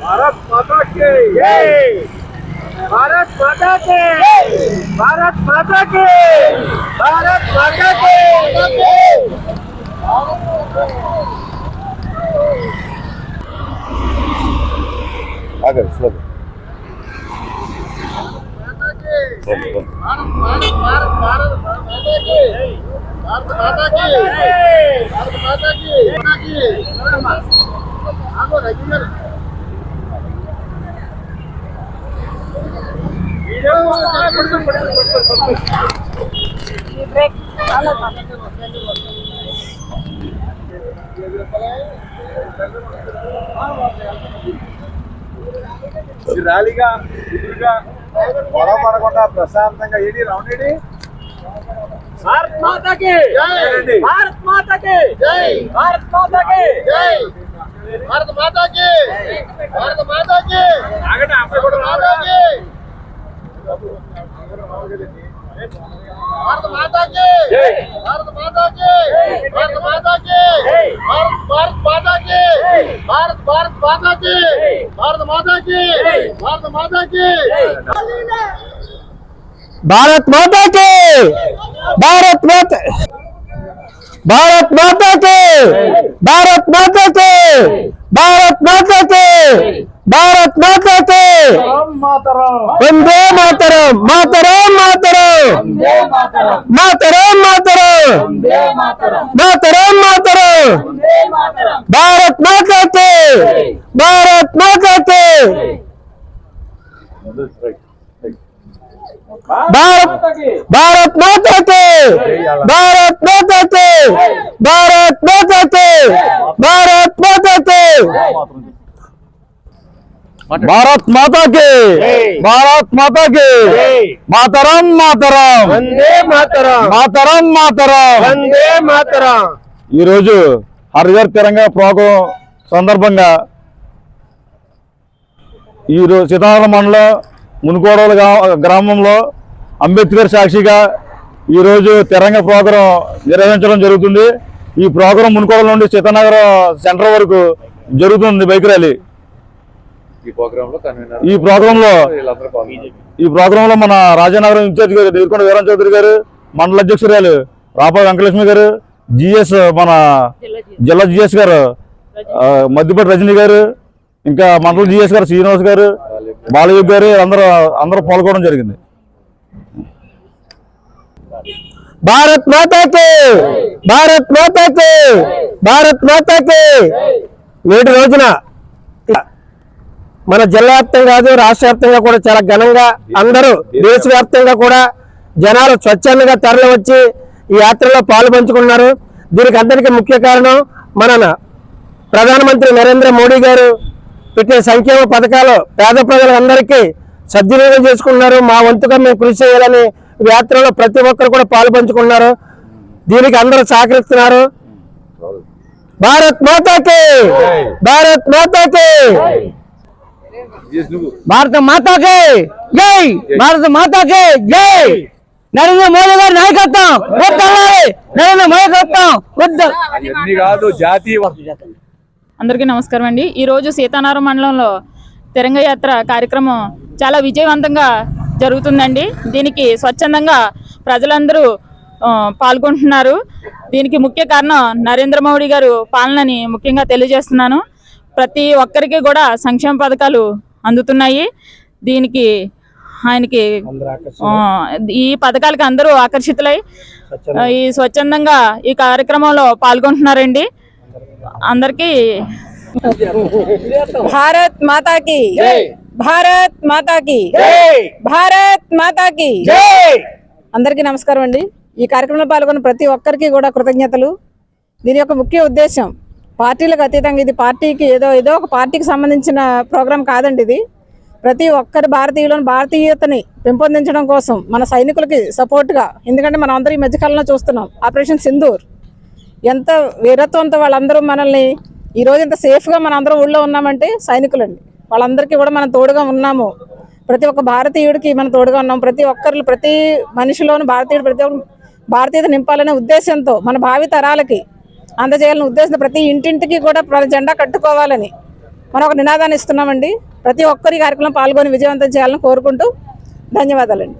भारत माता के। भारत माता के। भारत माता के। भारत माता के। आगे स्लोगन ర్యాలీగా ఎదురుగా పొలం పడకుండా ప్రశాంతంగా ఏడి రౌండ్ ఏడి? భారత్ మాతా కి జై భారత్ మాతా కి జై భారత్ మాతా కి జై భారత మాతా కి భారత మాతా కి ఆగండి అప్పుడు కూడా మాతా కి భారత మాతా కి జై భారత మాతా కి భారత మాతా కి భారత్ భారత్ మాతా కి భారత్ భారత్ మాతా కి భారత మాతా కి భారత మాతా కి भारत माता के। भारत माता भारत माता के। भारत माता के। भारत माता के। भारत माता के। वंदे मातरम। मातरम मातरम। मातरम मातरम। मातरम मातरम। भारत माता के। भारत माता के। భారత్ భారత్ మాతకి. భారత్ మాతకి. భారత్ మాతకి. భారత్ మాతకి. భారత్ మాతకి. భారత్ మాతకి. మాతరం మాతరం. వందే మాతరం. మాతరం మాతరం. వందే మాతరం. ఈరోజు హరిహర్ తిరంగా ప్రోగ్రాం సందర్భంగా ఈరోజు సీతారామ మండలం మునుకోడల గ్రామంలో అంబేద్కర్ సాక్షిగా ఈరోజు తిరంగ ప్రోగ్రాం నిర్వహించడం జరుగుతుంది. ఈ ప్రోగ్రాం మునుకోడల నుండి సీతానగరం సెంటర్ వరకు జరుగుతుంది బైక్ ర్యాలీ. ఈ ప్రోగ్రామ్లో ఈ ప్రోగ్రామ్లో మన రాజానగరం ఇన్ఛార్జ్ గారు దేవరకొండ వీరం చౌదరి గారు మండల అధ్యక్షురాలు రాపా వెంకటలక్ష్మి గారు జిఎస్ మన జిల్లా జిఎస్ గారు ఆ, మద్దిపట్టి రజనీ గారు ఇంకా మండల జిఎస్ గారు శ్రీనివాస్ గారు బాలయ్య గారు అందరూ అందరూ పాల్గొనడం జరిగింది. భారత్ మాతాకి! భారత్ మాతాకి! భారత్ మాతాకి! నేటి రోజున మన జిల్లా వ్యాప్తంగా కాదు రాష్ట్ర వ్యాప్తంగా కూడా చాలా ఘనంగా అందరూ దేశవ్యాప్తంగా కూడా జనాలు స్వచ్ఛందంగా తరలివచ్చి ఈ యాత్రలో పాలు పంచుకున్నారు దీనికి అందరికీ ముఖ్య కారణం మన ప్రధానమంత్రి నరేంద్ర మోడీ గారు పెట్టిన సంక్షేమ పథకాలు పేద ప్రజలందరికీ సద్వినియోగం చేసుకున్నారు మా వంతుగా మేము కృషి చేయాలని యాత్రలో ప్రతి ఒక్కరు కూడా పాలు పంచుకున్నారు దీనికి అందరూ సహకరిస్తున్నారు. భారత్ మాతాకి! భారత్ మాతాకి! భారత మాతాకి! జై! భారత మాతాకి! జై! నరేంద్ర మోడీ గారి నాయకత్వం! నరేంద్ర నాయకత్వం! కాదు జాతీయ అందరికీ నమస్కారం అండి. ఈరోజు సీతానారం మండలంలో తిరంగ యాత్ర కార్యక్రమం చాలా విజయవంతంగా జరుగుతుందండి. దీనికి స్వచ్ఛందంగా ప్రజలందరూ పాల్గొంటున్నారు. దీనికి ముఖ్య కారణం నరేంద్ర మోడీ గారు పాలనని ముఖ్యంగా తెలియజేస్తున్నాను. ప్రతి ఒక్కరికి కూడా సంక్షేమ పథకాలు అందుతున్నాయి. దీనికి ఆయనకి ఈ పథకాలకి అందరూ ఆకర్షితులై ఈ స్వచ్ఛందంగా ఈ కార్యక్రమంలో పాల్గొంటున్నారండి. అందరికీ భారత్ మాతాకి భారత్ మాతాకి భారత్ మాతాకి అందరికీ నమస్కారం అండి. ఈ కార్యక్రమంలో పాల్గొన్న ప్రతి ఒక్కరికి కూడా కృతజ్ఞతలు. దీని యొక్క ముఖ్య ఉద్దేశం పార్టీలకు అతీతంగా ఇది పార్టీకి ఏదో ఏదో ఒక పార్టీకి సంబంధించిన ప్రోగ్రాం కాదండి ఇది. ప్రతి ఒక్కరి భారతీయులను భారతీయతని పెంపొందించడం కోసం మన సైనికులకి సపోర్ట్గా ఎందుకంటే మనం అందరం ఈ మధ్యకాలంలో చూస్తున్నాం. ఆపరేషన్ సింధూర్. ఎంత వీరత్వంతో వాళ్ళందరూ మనల్ని ఈ రోజు ఇంత సేఫ్గా మన అందరం ఊళ్ళో ఉన్నామంటే సైనికులండి. వాళ్ళందరికీ కూడా మనం తోడుగా ఉన్నాము. ప్రతి ఒక్క భారతీయుడికి మనం తోడుగా ఉన్నాం. ప్రతి ఒక్కరు ప్రతి మనిషిలోను భారతీయుడు ప్రతి ఒక్క భారతీయత నింపాలనే ఉద్దేశంతో మన భావి తరాలకి అందజేయాలనే ఉద్దేశంతో ప్రతి ఇంటింటికి కూడా మన జెండా కట్టుకోవాలని మనం ఒక నినాదాన్ని ఇస్తున్నామండి. ప్రతి ఒక్కరి కార్యక్రమం పాల్గొని విజయవంతం చేయాలని కోరుకుంటూ ధన్యవాదాలండి.